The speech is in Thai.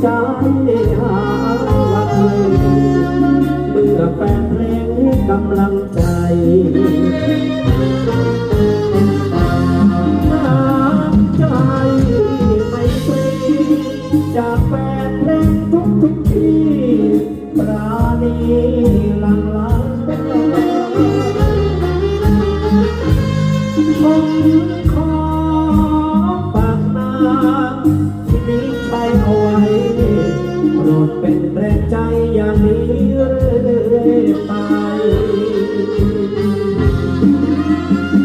ใจหาว่าเคยเบื่อแฟนเพลงกำลังใจน้ำใจไม่ฟรีจาแฟนเพลงทุกทุกทีราณีหลังหลังผมขอฝากน้ำ เป็นแรงใจอย่างนี้